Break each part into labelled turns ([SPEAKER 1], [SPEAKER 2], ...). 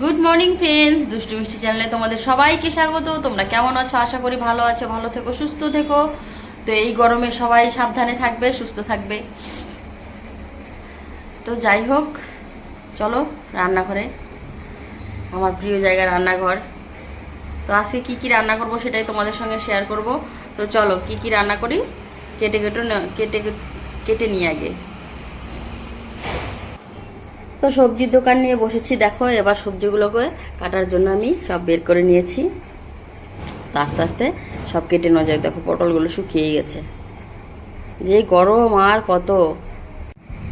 [SPEAKER 1] Good morning friends দুষ্টু মিষ্টি চ্যানেলে তোমাদের সবাইকে স্বাগত। তোমরা কেমন আছো? আশা করি ভালো আছো, ভালো থেকো, সুস্থ থেকো। তো এই গরমে সবাই সাবধানে থাকবে, সুস্থ থাকবে। তো যাই হোক, চলো রান্নাঘরে। আমার প্রিয় জায়গা রান্নাঘর। তো আজকে কী কী রান্না করব সেটাই তোমাদের সঙ্গে শেয়ার করব। তো চলো, কি কি রান্না করি? কেটে কেটে কেটে কেটে নিয়ে আগে। তো সবজির দোকান নিয়ে বসেছি, দেখো এবার সবজিগুলোকে কাটার জন্য আমি সব বের করে নিয়েছি। তো আস্তে আস্তে সব কেটে নেওয়া যায় দেখো পটলগুলো শুকিয়ে গেছে। যে গরম আর কত।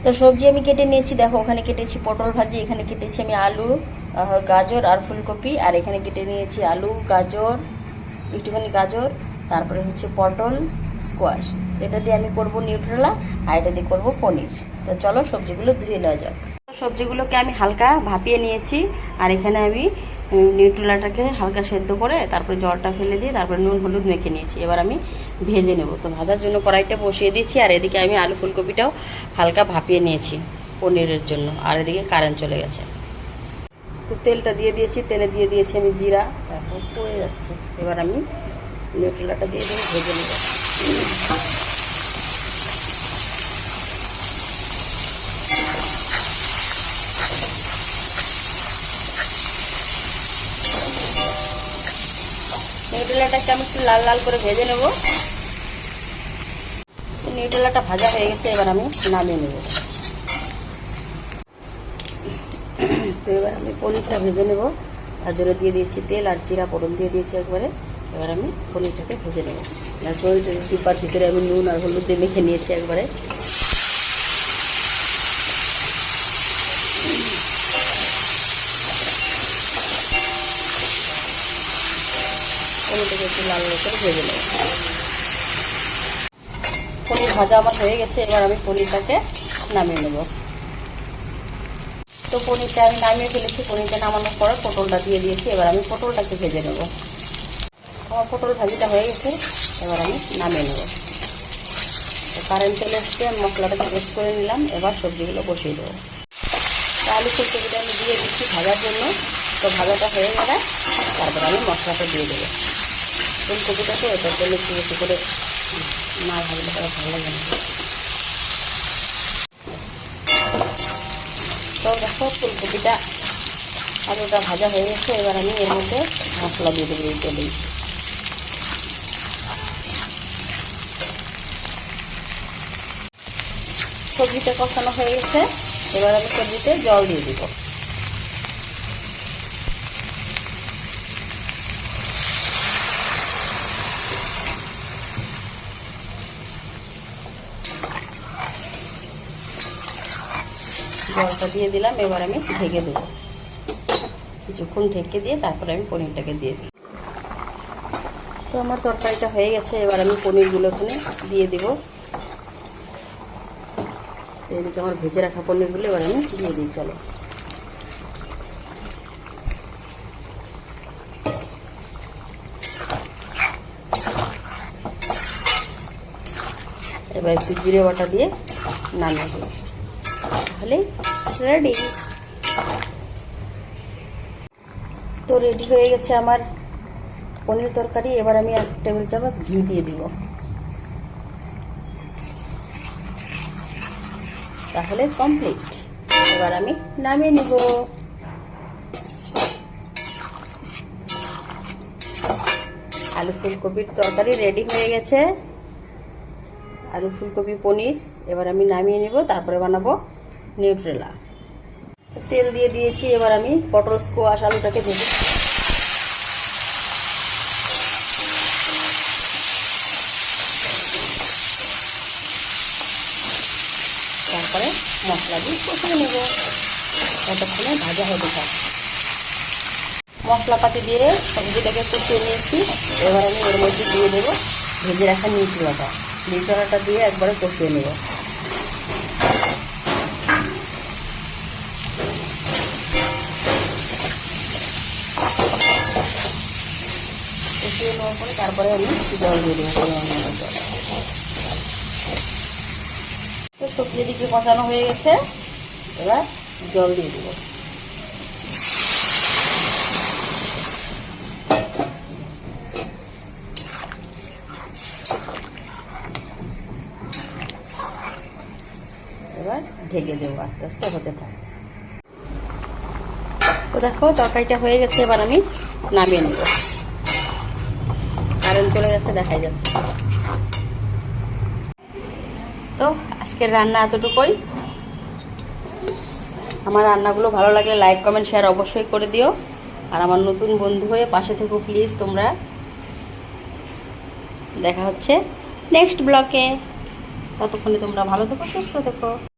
[SPEAKER 1] তো সবজি আমি কেটে নিয়েছি, দেখো ওখানে কেটেছি পটল ভাজি, এখানে কেটেছি আমি আলু গাজর আর ফুলকপি, আর এখানে কেটে নিয়েছি আলু, গাজর, একটুখানি গাজর, তারপরে হচ্ছে পটল স্কোয়াশ এটা দিয়ে আমি করব নিউট্রেলা, আর এটা দিয়ে করব পনির। তো চলো সবজিগুলো ধুয়ে নেওয়া যাক। সবজিগুলোকে আমি হালকা ভাপিয়ে নিয়েছি। আর এখানে আমি উম, নিউট্রেলাটাকে হালকা সেদ্ধ করে তারপরে জলটা ফেলে দিয়ে তারপরে নুন হলুদ মেখে নিয়েছি। এবার আমি ভেজে নেব। তো ভাজার জন্য কড়াইটা বসিয়ে দিয়েছি আর এদিকে আমি আলু ফুলকপিটাও হালকা ভাপিয়ে নিয়েছি পনিরের জন্য। আর এদিকে কারেন্ট চলে গেছে। তো তেলটা দিয়ে দিয়েছি তেলে দিয়ে দিয়েছি আমি জিরা। তারপর পড়ে যাচ্ছে। এবার আমি নিউট্রেলাটা দিয়ে দিয়ে ভেজে নেব। নিউট্রেলাটাকে আমি একটু লাল লাল করে ভেজে নেব? নিউট্রেলাটা ভাজা হয়ে গেছে, এবার আমি নামিয়ে নেব। তো এবার আমি পনিরটা ভেজে নেব। তার জন্য দিয়ে দিয়েছি তেল আর জিরা ফোড়ন দিয়ে দিয়েছি একবারে। এবার আমি পনিরটাকে ভেজে নেব। আর পনিরটা ডিব্বার ভিতরে আমি নুন আর হলুদ দিয়ে মেখে নিয়েছি একবারে। পনিরটাকে একটু লাল করে ভেজে নেব। পনির ভাজা আমার হয়ে গেছে, এবার আমি পনিরটাকে নামিয়ে নেব। তো পনিরটা আমি নামিয়ে ফেলেছি, পনিরটা নামানোর পরে পটলটা দিয়ে দিয়েছি, এবার আমি পটলটাকে ভেজে নেব। আমার পটল ভাজিটা হয়ে গেছে, এবার আমি নামিয়ে নেব। কারেন্ট চলে এসছে মশলাটাকে পেস্ট করে নিলাম, এবার সবজিগুলো বসিয়ে দেবো। আলু ফুলকপিটা আমি দিয়ে দিচ্ছি ভাজার জন্য। তো ভাজাটা হয়ে গেলে তারপর আমি মশলাটা দিয়ে দেবো। ফুলকপিটা তো এটার জন্য একটু বেশি করে না ভাজলে পরে ভালো লাগে না। তো দেখো ফুলকপিটা আলুটা ভাজা হয়ে গেছে, এবার আমি এর মধ্যে মশলা দিয়ে দেবো এই তেলেই। সবজিটা কষানো হয়ে গেছে, এবার আমি সবজিতে জল দিয়ে দিব। জলটা দিয়ে দিলাম, এবার আমি ঢেকে দেবো। কিছুক্ষণ ঢেকে দিয়ে তারপরে আমি পনিরটাকে দিয়ে দিই। তো আমার তরকারিটা হয়ে গেছে, এবার আমি পনিরগুলো ওখানে দিয়ে দেবো। এদিকে আমার ভেজে রাখা পনিরগুলো এবার আমি দিয়ে দিই, চলো। এবার একটু জিরে বাটা দিয়ে নামিয়ে দিই তাহলে রেডি তো রেডি হয়ে গেছে আমার পনির তরকারি। এবার আমি এক টেবিল চামচ ঘি দিয়ে দিব। তাহলে কমপ্লিট এবার আমি নামিয়ে নিব। আলু ফুলকপির তরকারি রেডি হয়ে গেছে। আলু ফুলকপি পনির, এবার আমি নামিয়ে নিব, তারপরে বানাবো নিউট্রেলা তেল দিয়ে দিয়েছি, এবার আমি পটল স্কোয়াশ আলুটাকে ভেজে তারপরে মশলা দিয়ে কষিয়ে নেব। ততক্ষণে ভাজা হবে সব মশলাপাতি দিয়ে সবজিটাকে কষিয়ে নিয়েছি। এবার আমি এর মধ্যে দিয়ে দেবো ভেজে রাখা নিউট্রেলাটা নিউট্রেলাটা দিয়ে একবারে কষিয়ে নেব। জল দিয়ে দেবো এবার ঢেকে দেবো আস্তে আস্তে হতে থাকে দেখো, তরকারিটা হয়ে গেছে, এবার আমি নামিয়ে নেব। কারেন্ট চলে গেছে, দেখাই যাচ্ছে। তো, আজকের রান্না এতটুকুই। আমার রান্নাগুলো ভালো লাগলে লাইক, কমেন্ট শেয়ার অবশ্যই করে দিও। আর আমার নতুন বন্ধু হয়ে পাশে থেকো প্লিজ তোমরা। দেখা হচ্ছে নেক্সট ব্লকে ততক্ষণে তোমরা ভালো থেকো, সুস্থ থেকো।